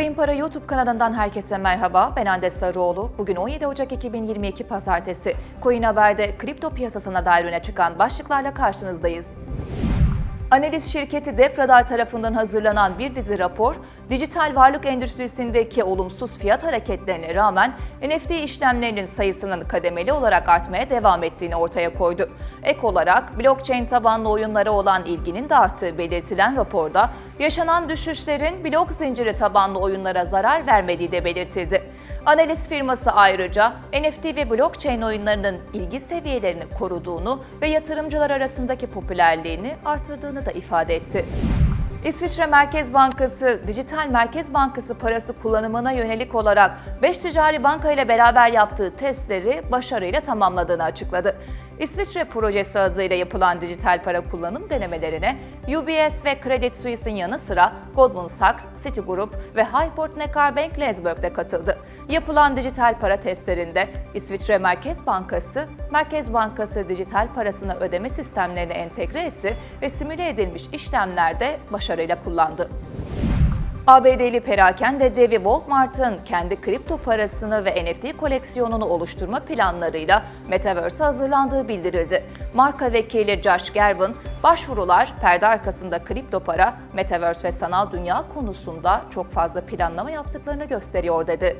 Coin Para YouTube kanalından herkese merhaba. Ben Hande Sarıoğlu. Bugün 17 Ocak 2022 Pazartesi. Coin Haber'de kripto piyasasına dair öne çıkan başlıklarla karşınızdayız. Analiz şirketi Depradar tarafından hazırlanan bir dizi rapor, dijital varlık endüstrisindeki olumsuz fiyat hareketlerine rağmen NFT işlemlerinin sayısının kademeli olarak artmaya devam ettiğini ortaya koydu. Ek olarak blockchain tabanlı oyunlara olan ilginin de arttığı belirtilen raporda, yaşanan düşüşlerin blok zinciri tabanlı oyunlara zarar vermediği de belirtildi. Analiz firması ayrıca NFT ve blockchain oyunlarının ilgi seviyelerini koruduğunu ve yatırımcılar arasındaki popülerliğini artırdığını da ifade etti. İsviçre Merkez Bankası, dijital Merkez Bankası parası kullanımına yönelik olarak 5 ticari banka ile beraber yaptığı testleri başarıyla tamamladığını açıkladı. İsviçre projesi adıyla yapılan dijital para kullanım denemelerine UBS ve Credit Suisse'in yanı sıra Goldman Sachs, Citigroup ve Hyport Neckar Bank Lensburg de katıldı. Yapılan dijital para testlerinde İsviçre Merkez Bankası, Merkez Bankası dijital parasını ödeme sistemlerine entegre etti ve simüle edilmiş işlemlerde başarıyla kullandı. ABD'li perakende devi Walmart'ın kendi kripto parasını ve NFT koleksiyonunu oluşturma planlarıyla Metaverse hazırlandığı bildirildi. Marka vekili Josh Gervin, başvurular perde arkasında kripto para, Metaverse ve sanal dünya konusunda çok fazla planlama yaptıklarını gösteriyor dedi.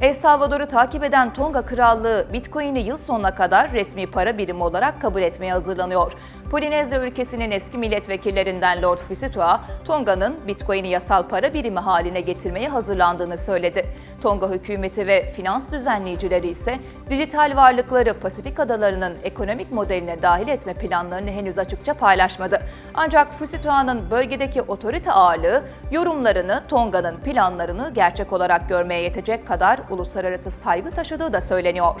El Salvador'u takip eden Tonga Krallığı Bitcoin'i yıl sonuna kadar resmi para birimi olarak kabul etmeye hazırlanıyor. Polinezya ülkesinin eski milletvekillerinden Lord Fisitua, Tonga'nın Bitcoin'i yasal para birimi haline getirmeye hazırlandığını söyledi. Tonga hükümeti ve finans düzenleyicileri ise dijital varlıkları Pasifik adalarının ekonomik modeline dahil etme planlarını henüz açıkça paylaşmadı. Ancak Fusitua'nın bölgedeki otorite ağırlığı yorumlarını Tonga'nın planlarını gerçek olarak görmeye yetecek kadar uluslararası saygı taşıdığı da söyleniyor.